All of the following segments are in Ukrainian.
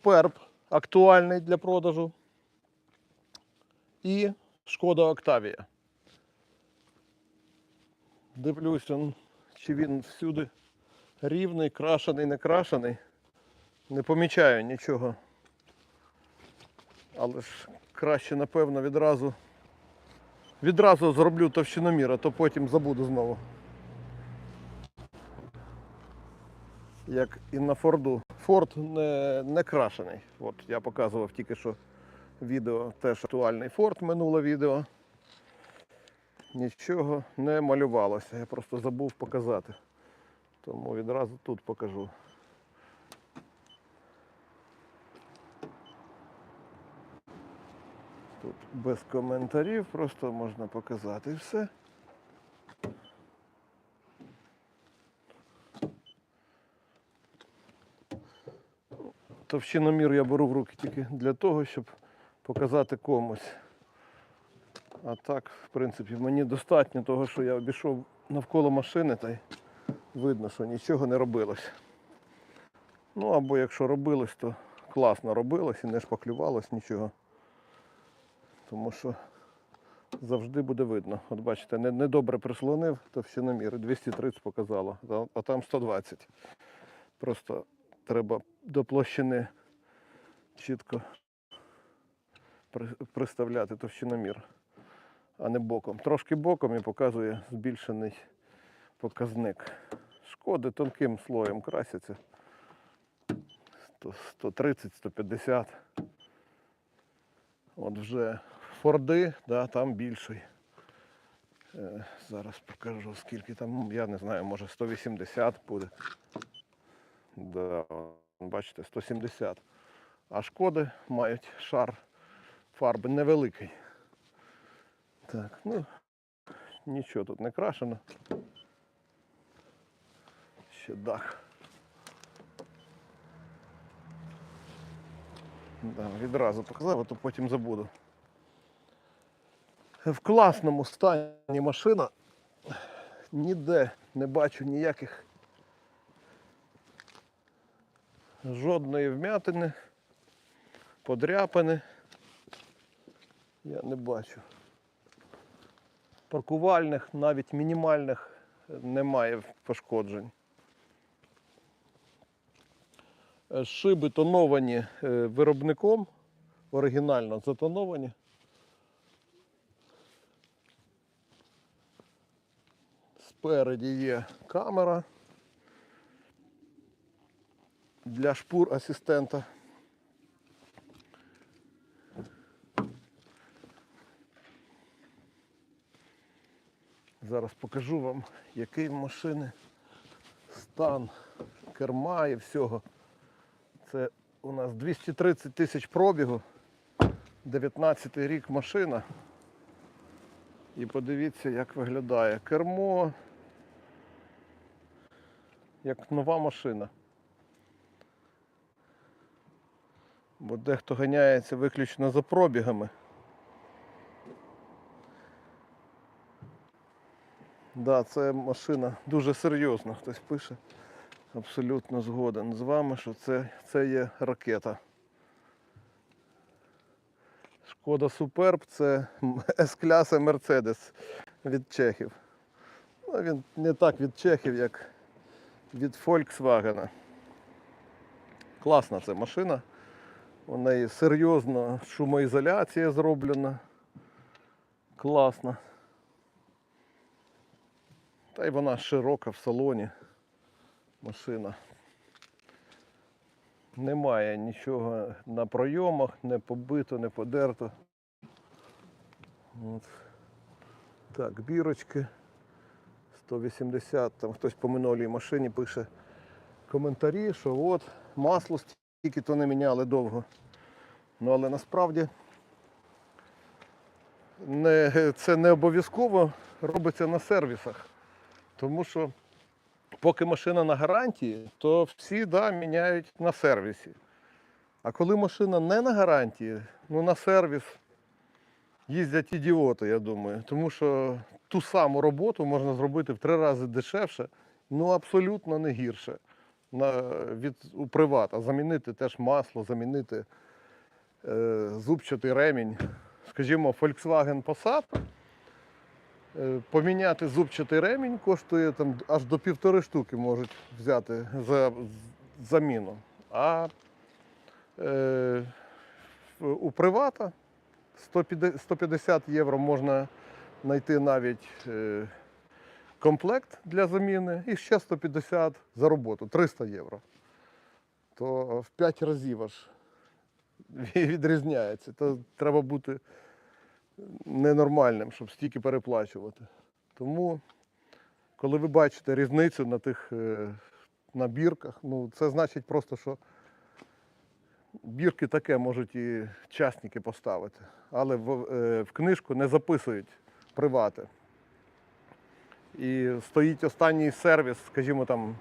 Суперб актуальний для продажу. І Шкода Октавія. Дивлюсь, он, чи він всюди рівний, крашений, не крашений. Не помічаю нічого. Але ж краще, напевно, відразу відразу зроблю товщиномір, то потім забуду знову. Як і на Форду. Форд не, не крашений. От я показував тільки що відео, теж актуальний Форд, минуле відео. Нічого не малювалося, я просто забув показати. Тому відразу тут покажу. Тут без коментарів, просто можна показати все. Товщиномір я беру в руки тільки для того, щоб показати комусь. А так, в принципі, мені достатньо того, що я обійшов навколо машини, та й видно, що нічого не робилось. Ну або якщо робилось, то класно робилось і не шпаклювалось нічого. Тому що завжди буде видно. От бачите, не- недобре прислонив товщиномір, 230 показало, а там 120. Просто треба до площини чітко приставляти товщиномір, а не боком. Трошки боком і показує збільшений показник. Шкоди тонким слоєм красяться. 130, 150. От вже Форди, да, там більший. Е, зараз покажу, скільки там, я не знаю, може 180 буде. Да, бачите, 170. А шкоди мають шар фарби невеликий. Так, ну нічого тут не крашено. Ще дах. Да, відразу показав, а то потім забуду. В класному стані машина. Ніде не бачу ніяких жодної вмятини, подряпини. Я не бачу. Паркувальних, навіть мінімальних немає пошкоджень. Е, Шиби тоновані е, виробником, оригінально затоновані. Спереді є камера для шпур асистента. Зараз покажу вам, який в машини стан керма і всього. Це у нас 230 тисяч пробігу, 19 рік машина. І подивіться, як виглядає кермо, як нова машина. Бо дехто ганяється виключно за пробігами. Да, це машина дуже серйозна, хтось пише. Абсолютно згоден з вами, що це, це є ракета. Шкода Суперб це С-класа Мерседес від чехів. Ну, він не так від чехів, як від Volkswagen. Класна це машина. У неї серйозно шумоізоляція зроблена. Класна. Та й вона широка в салоні. Машина. Немає нічого на пройомах, не побито, не подерто. От. Так, бірочки. 180, там хтось по минулій машині пише коментарі, що от масло стільки то не міняли довго. Ну але насправді не, це не обов'язково робиться на сервісах. Тому що поки машина на гарантії, то всі да, міняють на сервісі. А коли машина не на гарантії, ну на сервіс їздять ідіоти, я думаю. Тому що ту саму роботу можна зробити в три рази дешевше, ну абсолютно не гірше. На, від, у привата, замінити теж масло, замінити е, зубчатий ремінь. Скажімо, Volkswagen Passat. е, Поміняти зубчатий ремінь коштує там аж до півтори штуки можуть взяти за заміну. А е, у привата 150 150 євро можна знайти навіть е, комплект для заміни і ще 150 за роботу, 300 євро. То в 5 разів аж відрізняється. То треба бути ненормальним, щоб стільки переплачувати. Тому, коли ви бачите різницю на тих е, на бірках, ну це значить просто, що бірки таке можуть і частники поставити, але в, е, в книжку не записують привати. І стоїть останній сервіс, скажімо там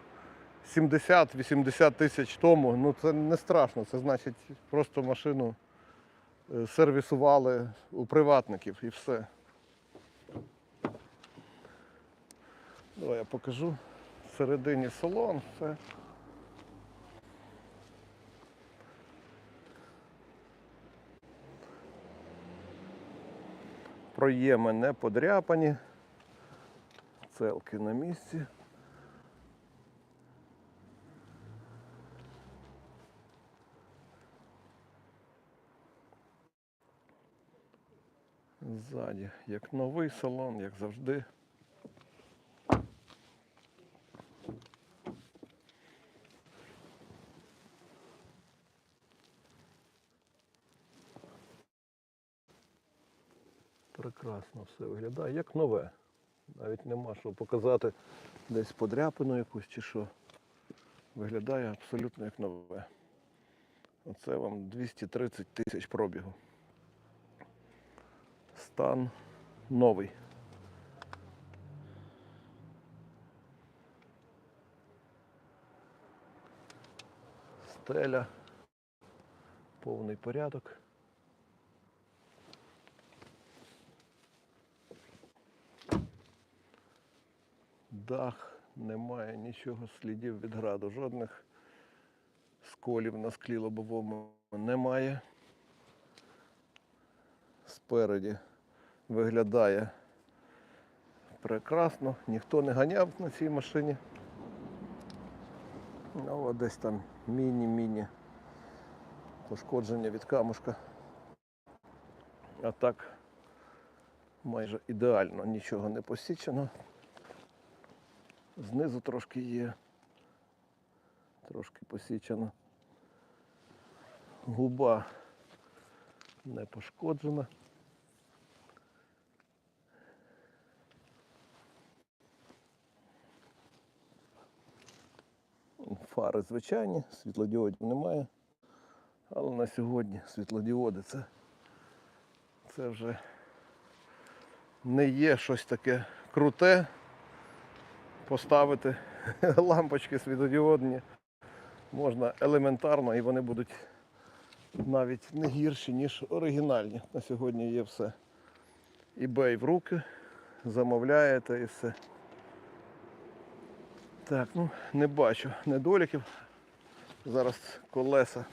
70-80 тисяч тому. Ну це не страшно. Це значить просто машину е, сервісували у приватників і все. Давай я покажу. Всередині салон, все. Проєми не подряпані. Целки на місці. Ззаді, як новий салон, як завжди. Прекрасно все виглядає, як нове. Навіть нема що показати десь подряпину якусь чи що. Виглядає абсолютно як нове. Оце вам 230 тисяч пробігу. Стан новий. Стеля. Повний порядок. Дах, немає нічого, слідів від граду, жодних сколів на склі лобовому немає. Спереді виглядає прекрасно, ніхто не ганяв на цій машині. Ну, от десь там міні-міні пошкодження від камушка. А так майже ідеально, нічого не посічено. Знизу трошки є. Трошки посічена. Губа не пошкоджена. Фари звичайні, світлодіодів немає. Але на сьогодні світлодіоди це, це вже не є щось таке круте поставити лампочки світодіодні можна елементарно і вони будуть навіть не гірші, ніж оригінальні. На сьогодні є все. eBay в руки, замовляєте і все. Так, ну не бачу недоліків. Зараз колеса.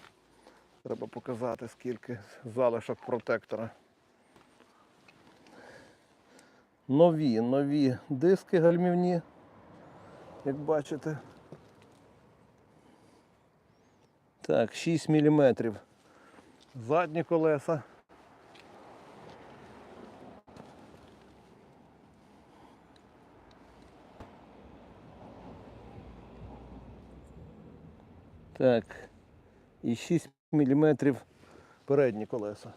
Треба показати, скільки залишок протектора. Нові, нові диски гальмівні як бачите. Так, 6 мм. Задні колеса. Так. І 6 мм передні колеса.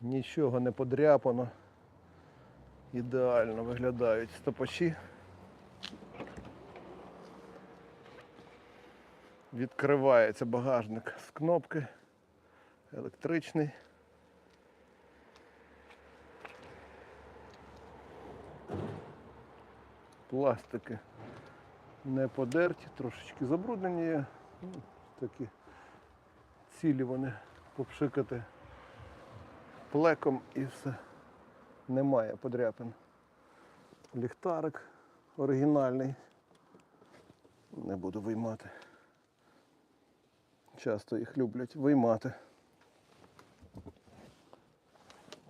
Нічого не подряпано. Ідеально виглядають стопачі. Відкривається багажник з кнопки. Електричний. Пластики не подерті, трошечки забруднені є. Ну, Такі цілі вони попшикати плеком і все немає подряпин. Ліхтарик оригінальний. Не буду виймати. Часто їх люблять виймати.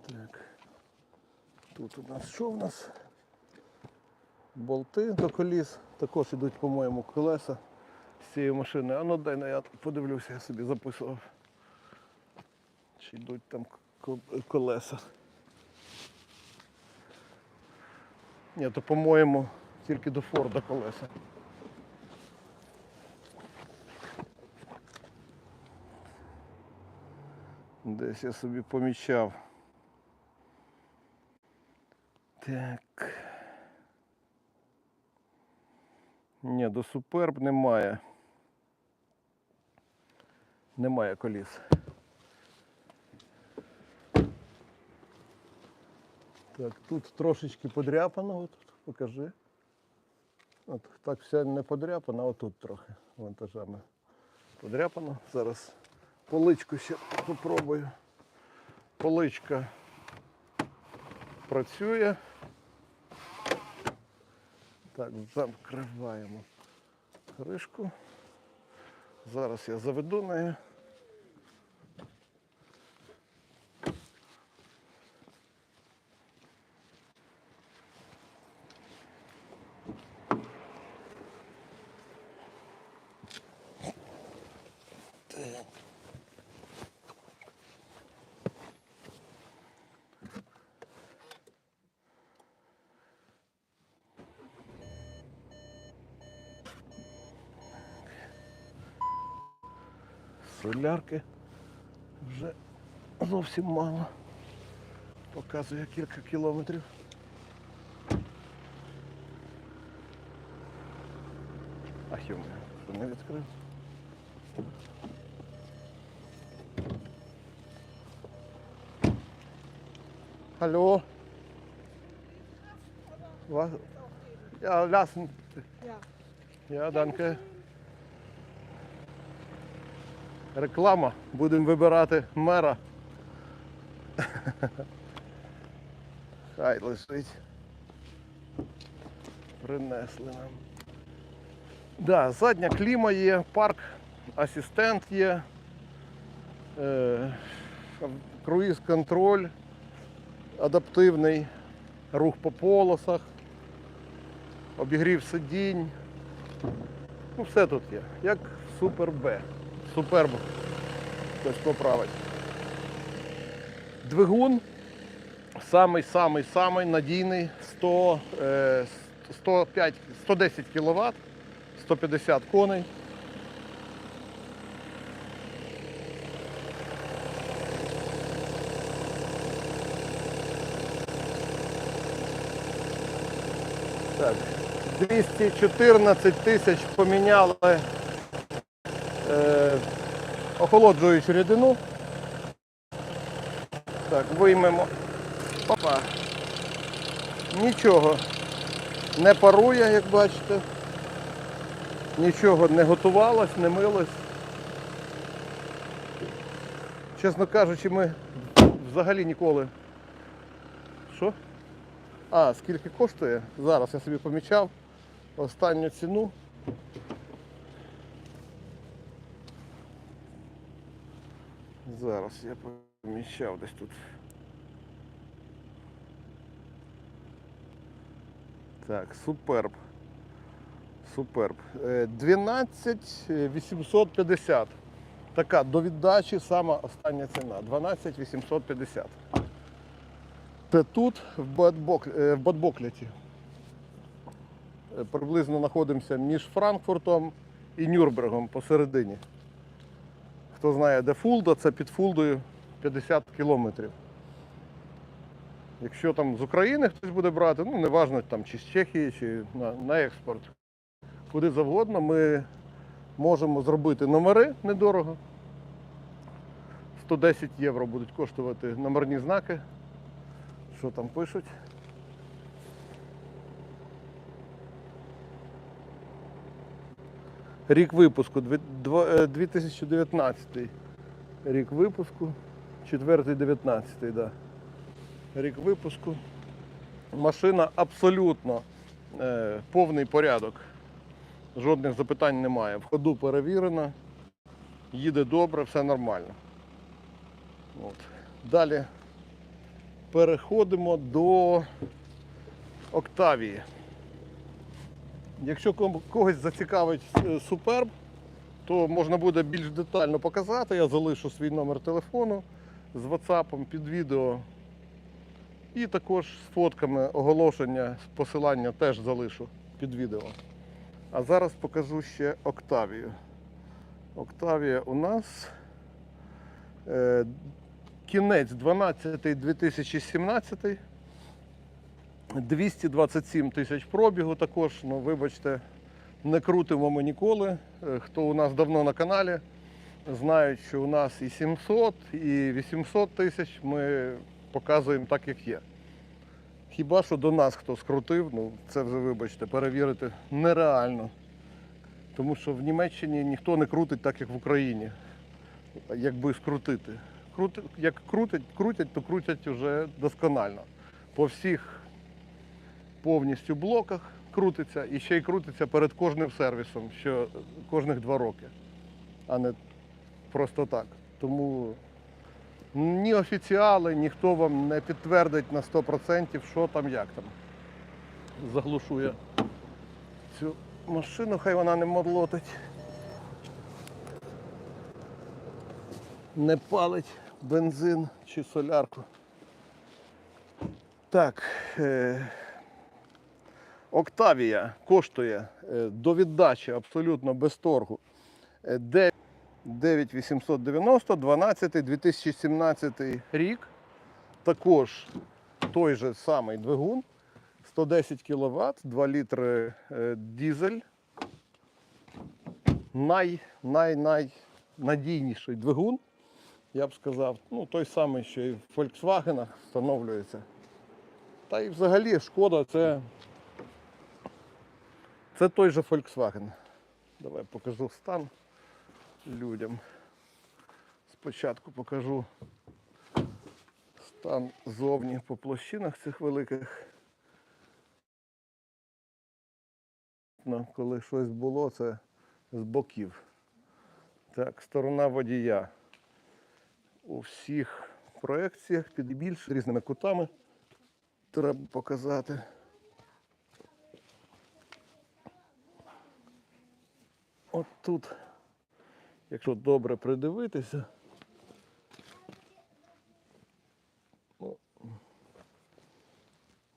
Так. Тут у нас що в нас? Болти до коліс. Також ідуть, по-моєму, колеса з цієї машини. А ну дай на я подивлюся, я собі записував. Чи йдуть там колеса. Ні, то по-моєму тільки до Форда колеса. Десь я собі помічав. Так. Ні, до суперб немає. Немає коліс. Так, тут трошечки подряпано, от, покажи. От так вся не подряпана, отут трохи вантажами подряпано. Зараз поличку ще попробую. Поличка працює. Так, закриваємо кришку. Зараз я заведу неї. Солярки вже зовсім мало. Показує кілька кілометрів. Ах, йому, що не відкрив. Was? Ja, lassen. Ja. Ja, Реклама. Будемо вибирати мера. Хай лишить. Принесли нам. Да, задня кліма є, парк, асистент є, е, круїз-контроль, адаптивний рух по полосах, обігрів сидінь. Ну, все тут є. Як Супер Б. Суперб. Хтось поправить. Двигун самий-самий-самий надійний 100, е, 105, 110 кВт, 150 коней. Так, 214 тисяч поміняли охолоджуючу рідину. Так, виймемо. Опа. Нічого не парує, як бачите. Нічого не готувалось, не милось. Чесно кажучи, ми взагалі ніколи. Що? А, скільки коштує? Зараз я собі помічав останню ціну. Зараз я поміщав десь тут. Так, суперб. Суперб. Е, 12 850. Така до віддачі сама остання ціна. 12 850. Це тут, в е, Бадбокляті. Е, Приблизно знаходимося між Франкфуртом і Нюрнбергом посередині. Хто знає, де Фулда, це під Фулдою 50 кілометрів. Якщо там з України хтось буде брати, ну неважно там чи з Чехії, чи на, на експорт, куди завгодно, ми можемо зробити номери недорого. 110 євро будуть коштувати номерні знаки. Що там пишуть? Рік випуску дві- дво- е, 2019 рік випуску. Четвертий 19 да. Рік випуску. Машина абсолютно е, повний порядок. Жодних запитань немає. В ходу перевірена, їде добре, все нормально. От. Далі переходимо до Октавії. Якщо когось зацікавить е, суперб, то можна буде більш детально показати. Я залишу свій номер телефону з WhatsApp під відео. І також з фотками оголошення, посилання теж залишу під відео. А зараз покажу ще Октавію. Октавія у нас е, кінець 12 2017 227 тисяч пробігу також, ну вибачте, не крутимо ми ніколи. Е, Хто у нас давно на каналі, знають, що у нас і 700, і 800 тисяч ми показуємо так, як є. Хіба що до нас хто скрутив, ну це вже вибачте, перевірити нереально. Тому що в Німеччині ніхто не крутить так, як в Україні. Якби скрутити. Крути, як крутять, крутять, то крутять вже досконально. По всіх повністю блоках крутиться і ще й крутиться перед кожним сервісом, що кожних два роки, а не просто так. Тому ні офіціали, ніхто вам не підтвердить на 100%, що там, як там. Заглушу я цю машину, хай вона не модлотить. Не палить бензин чи солярку. Так. Е- Октавія коштує е, до віддачі абсолютно без торгу е, де- 9890, 12, 2017 рік. Також той же самий двигун, 110 кВт, 2 літри е, дізель. Най, най, най надійніший двигун, я б сказав. Ну, той самий, що і в Volkswagen встановлюється. Та і взагалі шкода це це той же Volkswagen. Давай покажу стан людям. Спочатку покажу стан зовні по площинах цих великих. Коли щось було, це з боків. Так, сторона водія. У всіх проекціях під більш різними кутами треба показати. От тут, якщо добре придивитися,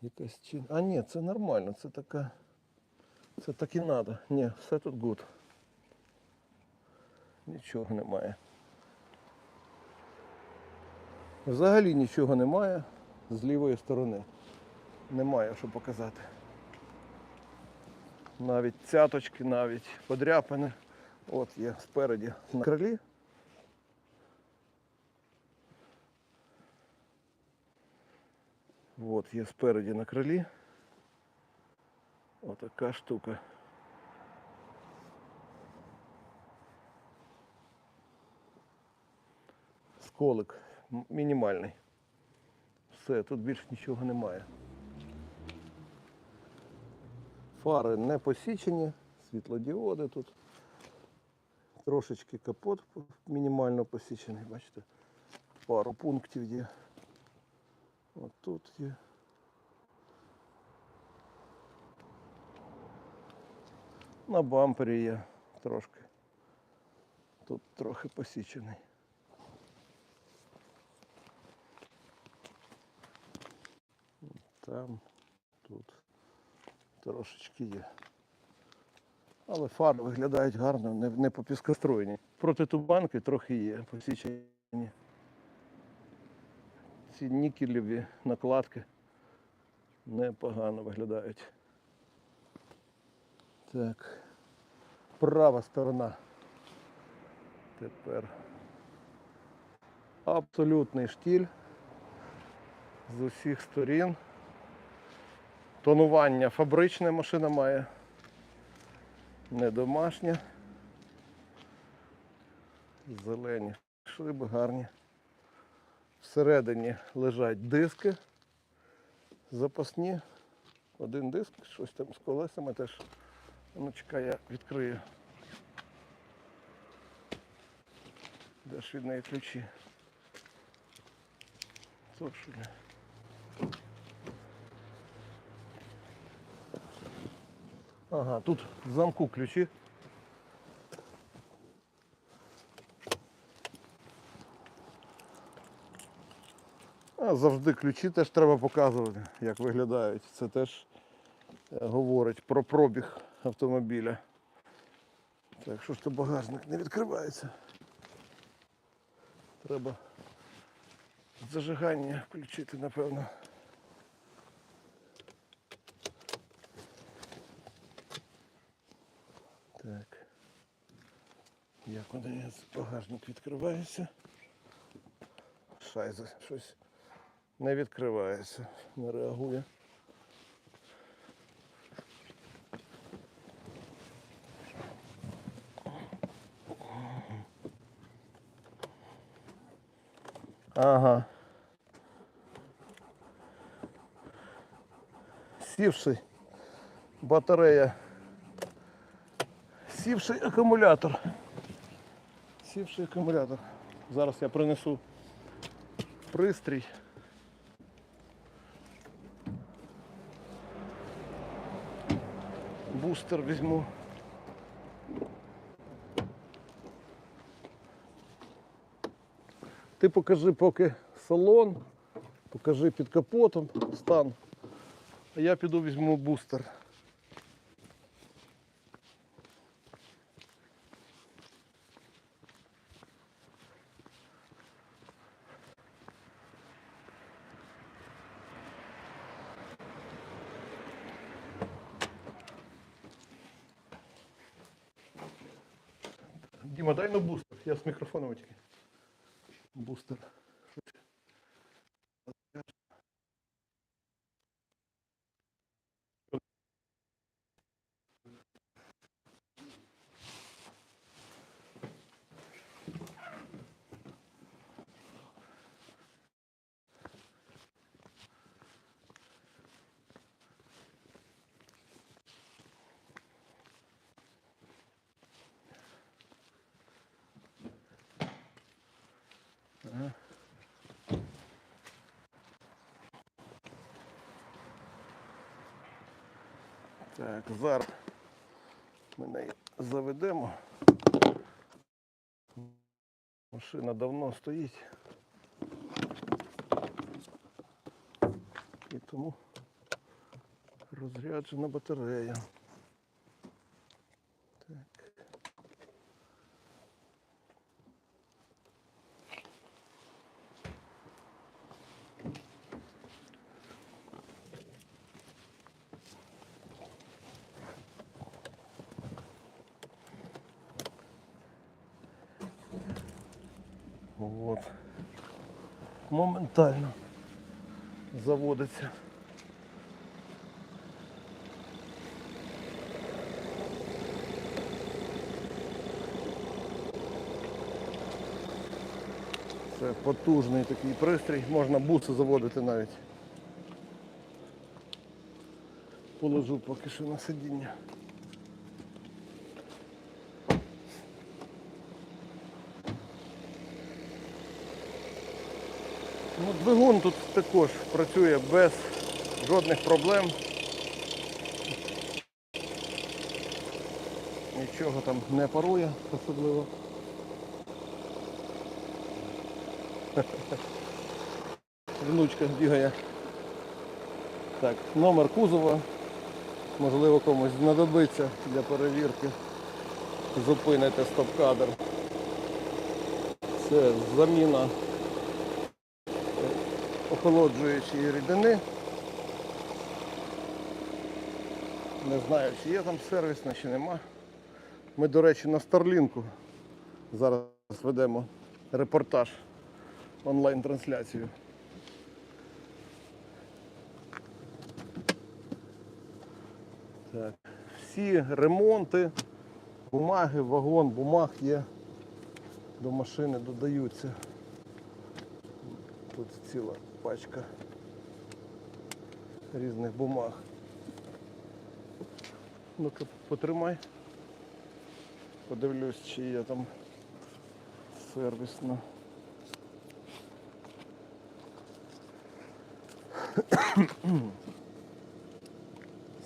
якась чи... А ні, це нормально, це така. Це так і треба. Ні, все тут гуд. Нічого немає. Взагалі нічого немає з лівої сторони. Немає що показати. Навіть цяточки, навіть подряпини. От є спереді на крилі. От є спереді на крилі. Отака штука. Сколик мінімальний. Все, тут більше нічого немає. Фари не посічені, світлодіоди тут. Трошечки капот мінімально посічений, бачите. Пару пунктів є. От тут є. На бампері є трошки. Тут трохи посічений. Там, трошечки є. Але фари виглядають гарно, не, не попіскостроєні. Проти тубанки трохи є посічені. Ці нікелеві накладки непогано виглядають. Так. Права сторона. Тепер абсолютний штіль з усіх сторін. Тонування фабричне машина має. Не домашня. Зелені шиби гарні. Всередині лежать диски запасні. Один диск, щось там з колесами теж. Ну чекай, я відкрию. Де ж від неї ключі? Точно. Ага, тут в замку ключі. А завжди ключі теж треба показувати, як виглядають. Це теж е, говорить про пробіг автомобіля. Так, що ж то багажник не відкривається. Треба зажигання включити, напевно. У багажник відкривається? Шайза, щось не відкривається, не реагує. Ага. Сівший батарея. Сівший акумулятор. Сівший акумулятор. Зараз я принесу пристрій. Бустер візьму. Ти покажи поки салон, покажи під капотом стан. А я піду візьму бустер. Діма, дай на бустер. Я з мікрофоном тільки. Бустер. Так, зараз ми неї заведемо. Машина давно стоїть. І тому розряджена батарея. Так. Вот. Моментально заводиться. Це потужний такий пристрій, можна буси заводити навіть. Положу поки що на сидіння. Ну, двигун тут також працює без жодних проблем. Нічого там не парує особливо. Внучка бігає. Так, номер кузова. Можливо комусь знадобиться для перевірки. Зупините стоп-кадр. Це заміна охолоджуючої рідини. Не знаю, чи є там сервісна, чи нема. Ми, до речі, на Старлінку зараз ведемо репортаж, онлайн-трансляцію. Так. Всі ремонти, бумаги, вагон, бумаг є. До машини додаються. Тут ціла пачка. різних бумаг. Ну-ка, потримай. Подивлюсь, чи є там сервісно.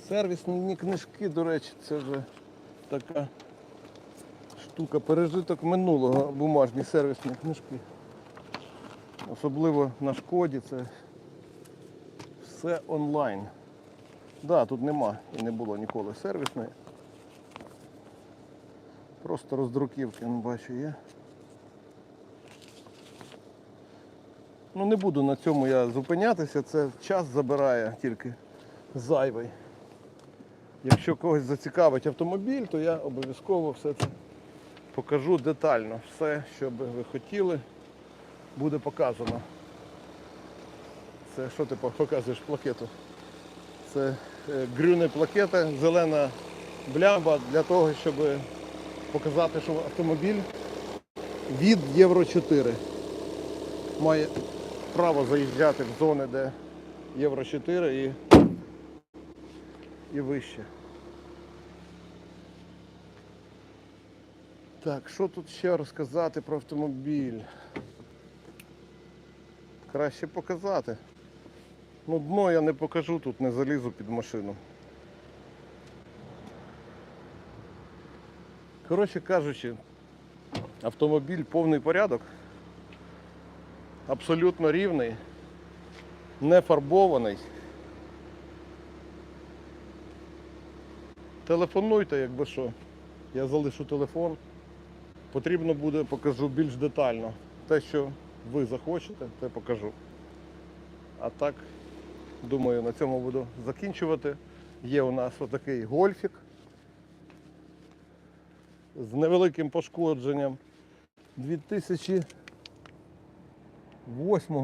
Сервісні книжки, до речі, це вже така штука, пережиток минулого, бумажні сервісні книжки. Особливо на шкоді це все онлайн. Так, да, тут нема і не було ніколи сервісної. Просто роздруківки, ну, бачу, є. Ну не буду на цьому я зупинятися, це час забирає тільки зайвий. Якщо когось зацікавить автомобіль, то я обов'язково все це покажу детально. Все, що би ви хотіли, буде показано. Це що ти показуєш плакету? Це е, грюне плакета, зелена блямба для того, щоб показати, що автомобіль від Євро 4 має право заїжджати в зони, де Євро 4 і, і вище. Так, що тут ще розказати про автомобіль? Краще показати. Ну, дно я не покажу, тут не залізу під машину. Коротше кажучи, автомобіль повний порядок, абсолютно рівний, не фарбований. Телефонуйте, якби що. Я залишу телефон. Потрібно буде, покажу більш детально. Те, що ви захочете, те покажу. А так, думаю, на цьому буду закінчувати. Є у нас отакий гольфік з невеликим пошкодженням 2008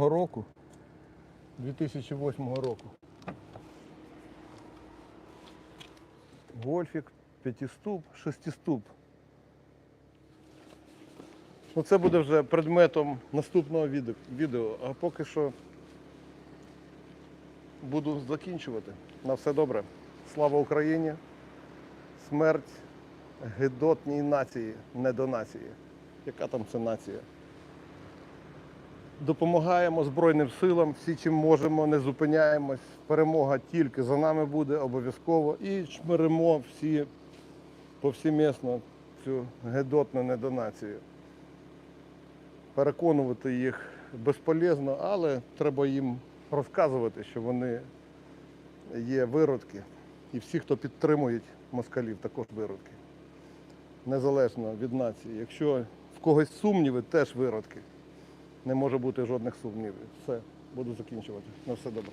року. 2008 року. Гольфік, п'ятиступ, шестиступ. Ну, це буде вже предметом наступного відео-. А поки що буду закінчувати. На все добре. Слава Україні! Смерть гидотній нації, не до нації. Яка там це нація? Допомагаємо Збройним силам, всі чим можемо, не зупиняємось. Перемога тільки за нами буде обов'язково. І чмиримо всі повсімісно цю гидотну недонацію. Переконувати їх безполезно, але треба їм розказувати, що вони є виродки. І всі, хто підтримують москалів, також виродки. Незалежно від нації. Якщо в когось сумніви, теж виродки. Не може бути жодних сумнівів. Все, буду закінчувати. На все добре.